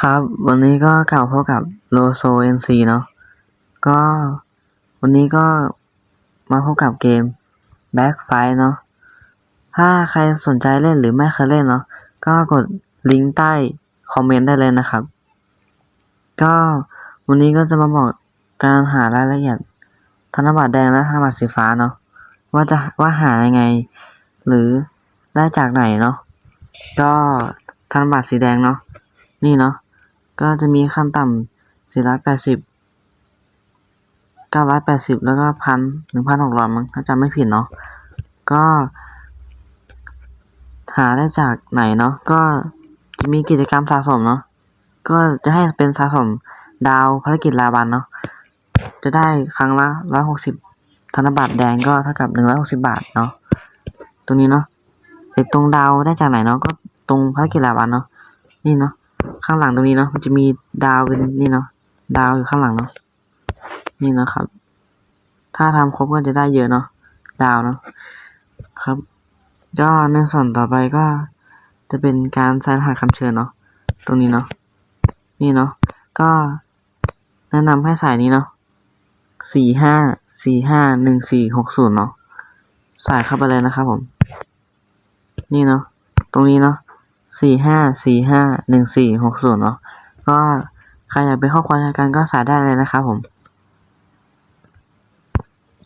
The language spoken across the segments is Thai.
ครับ วันนี้ก็กล่าวพบกับโลโซเอ็นซีเนาะก็วันนี้ก็มาพบกับเกม Back Fight เนาะถ้าใครสนใจเล่นหรือไม่เคยเล่นเนาะก็กดลิงก์ใต้คอมเมนต์ได้เลยนะครับ ก็วันนี้ก็จะมาบอกการหารายละเอียดธนบัตรแดงและธนบัตรสีฟ้าเนาะว่าจะว่าหายังไง หรือได้จากไหนเนาะก็ธนบัตรสีแดงเนาะนี่เนาะ ก็จะมีขั้นต่ำสี่ร้อยแปดสิบเก้าร้อยแปดสิบแล้วก็พันหนึ่งพันหกร้อยมั้งถ้าจำไม่ผิดเนาะก็ หาได้จากไหนเนาะก็จะมีกิจกรรมสะสมเนาะก็จะให้เป็นสะสมดาวภารกิจลาบันเนาะจะได้ครั้งละร้อยหกสิบธนบัตรแดงก็เท่ากับหนึ่งร้อยหกสิบาทเนาะตรงนี้เนาะไอ้ตรงดาวได้จากไหนเนาะก็ตรงภารกิจลาบันเนาะนี่เนาะ ข้างหลังตรงนี้เนาะมันจะมีดาวเป็นนี่เนาะดาวอยู่ข้างหลังเนาะนี่เนาะครับ ถ้าทำครบก็จะได้เยอะเนาะดาวเนาะครับก็ในส่วนต่อไปก็จะเป็นการใช้รหัสคำเชิญเนาะตรงนี้เนาะนี่เนาะก็แนะนำให้ใส่นี้เนาะสี่ห้าสี่ห้าหนึ่งสี่หกศูนย์เนาะใส่เข้าไปเลยนะครับผม นี่เนาะตรงนี้เนาะ สี่ห้าสี่ห้าหนึ่งสี่หกศูนย์เนาะก็ใครอยากเป็นข้อความทางการก็ใส่ได้เลยนะครับผม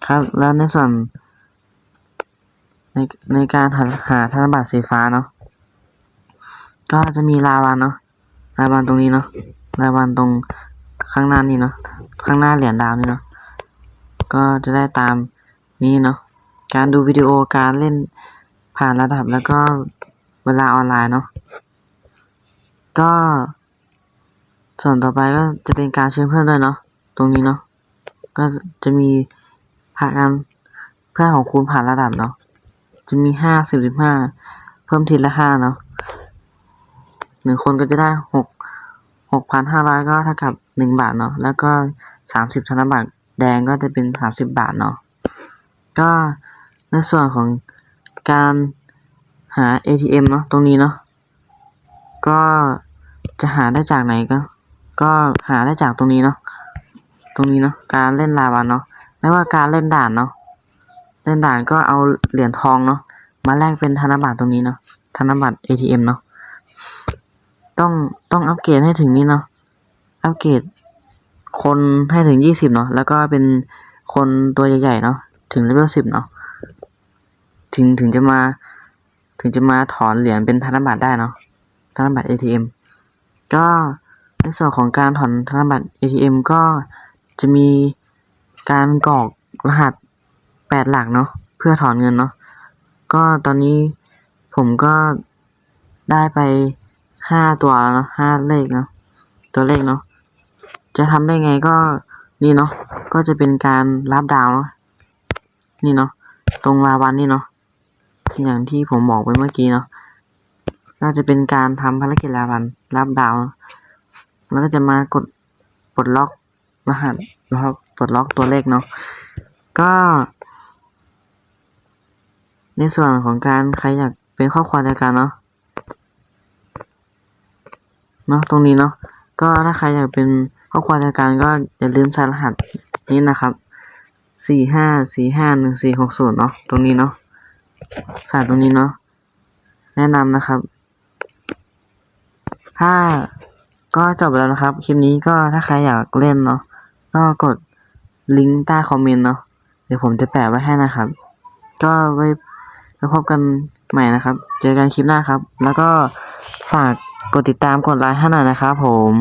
ครับแล้วในส่วน ในในการหาหาธนบัตรสีฟ้าเนาะก็จะมีราวันเนาะราวันตรงนี้เนาะราวันตรงข้างหน้านี่เนาะข้างหน้าเหรียญดาวนี่เนาะก็จะได้ตามนี้เนาะการดูวิดีโอการเล่นผ่านระดับแล้วก็เวลาออนไลน์เนาะ ก็ ส่วนต่อไปก็จะเป็นการเชิญเพื่อนด้วยเนาะตรงนี้เนาะก็จะมีผ่านการเพื่อนของคุณผ่านระดับเนาะจะมีห้าสิบสิบห้าเพิ่มทีละห้าเนาะหนึ่งคนก็จะได้หกหกพันห้าร้อยก็เท่ากับหนึ่งบาทเนาะแล้วก็สามสิบธนบัตรแดงก็จะเป็นสามสิบบาทเนาะก็ในส่วนของการหา ATM เนาะตรงนี้เนาะก็ จะหาได้จากไหนก็ ก็หาได้จากตรงนี้เนาะ ตรงนี้เนาะ การเล่นลาวันเนาะไม่ว่าการเล่นด่านเนาะ เล่นด่านก็เอาเหรียญทองเนาะ มาแลกเป็นธนบัตรตรงนี้เนาะ ธนบัตร ATM เนาะ ต้องต้องอัปเกรดให้ถึงนี่เนาะ อัปเกรดคนให้ถึงยี่สิบเนาะ แล้วก็เป็นคนตัวใหญ่ๆเนาะ ถึงเลเวลสิบเนาะ ถึงถึงจะมา ถึงจะมาถอนเหรียญเป็นธนบัตรได้เนาะ ธนบัตร ATM ก็ในส่วนของการถอนธนบัตร ATM ก็จะมีการกรอกรหัสแปดหลักเนาะเพื่อถอนเงินเนาะก็ตอนนี้ผมก็ได้ไปห้าตัวแล้วเนาะห้าเลขเนาะตัวเลขเนาะจะทำได้ไงก็นี่เนาะก็จะเป็นการรับดาวเนาะนี่เนาะตรงราวันนี่เนาะอย่างที่ผมบอกไปเมื่อกี้เนาะ ก็จะเป็นการทำภารกิจราวันรับดาว แล้วก็จะมากดปลดล็อกรหัสแล้วก็ปลดล็อกตัวเลขเนาะก็ ในส่วนของการใครอยากเป็นครอบครัวเดียวกันเนาะเนาะตรงนี้เนาะก็ถ้าใครอยากเป็นครอบครัวเดียวกันก็อย่าลืมใส่รหัสนี้นะครับสี่ห้าสี่ห้าหนึ่งสี่หกศูนย์เนาะตรงนี้เนาะใส่ตรงนี้เนาะแนะนำนะครับ ถ้าก็จบแล้วนะครับ คลิปนี้ก็ถ้าใครอยากเล่นเนาะก็กดลิงก์ใต้คอมเมนต์เนาะเดี๋ยวผมจะแปะไว้ให้นะครับ ก็ไว้ไว้พบกันใหม่นะครับ เจอกันคลิปหน้าครับ แล้วก็ฝากกดติดตามกดไลค์ให้หน่อยนะครับผม